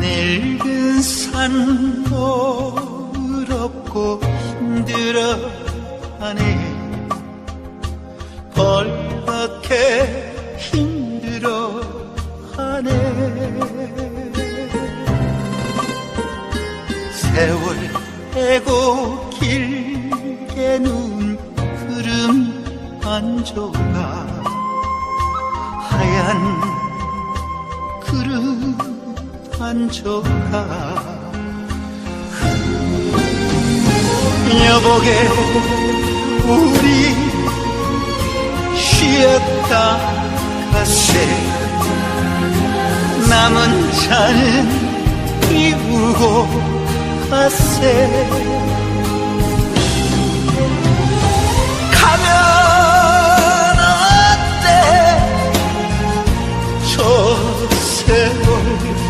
늙은 산도 어렵고 힘들어하네 벌겋게 힘들어하네. 세월 에고 길게 눈 흐름 한 조각 하얀 한 조각 여보게 우리 쉬었다 가세. 남은 잔은 이우고 가세. 가면 어때? 저 세월